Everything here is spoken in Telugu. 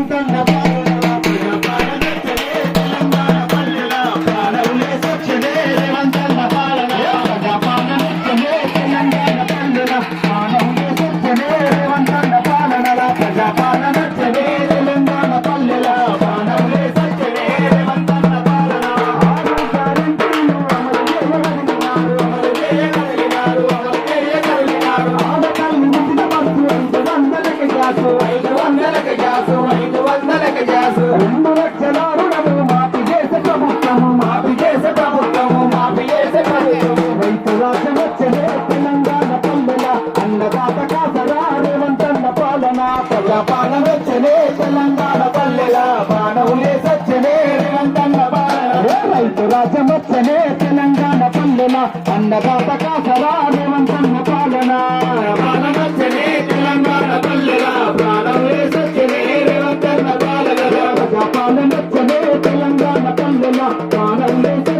రేవంతన్న లక్షల రుణము మాఫీ చేసే ప్రభుత్వము మాఫీ చేసే ప్రభుత్వము మాఫీ చేసే ప్రభుత్వము. రైతు రాజ్యం తెలంగాణ పల్లెల అన్నదాత కాసరా రేవంతన్న పాలన. ప్రజా పాలన వచ్చనే తెలంగాణ పల్లెల. బాణవులే సచ్చనే రేవంతన్న పాలన. రైతు రాజ్యం వచ్చనే తెలంగాణ పల్లెల. అన్నదాత కాసరా on a visit.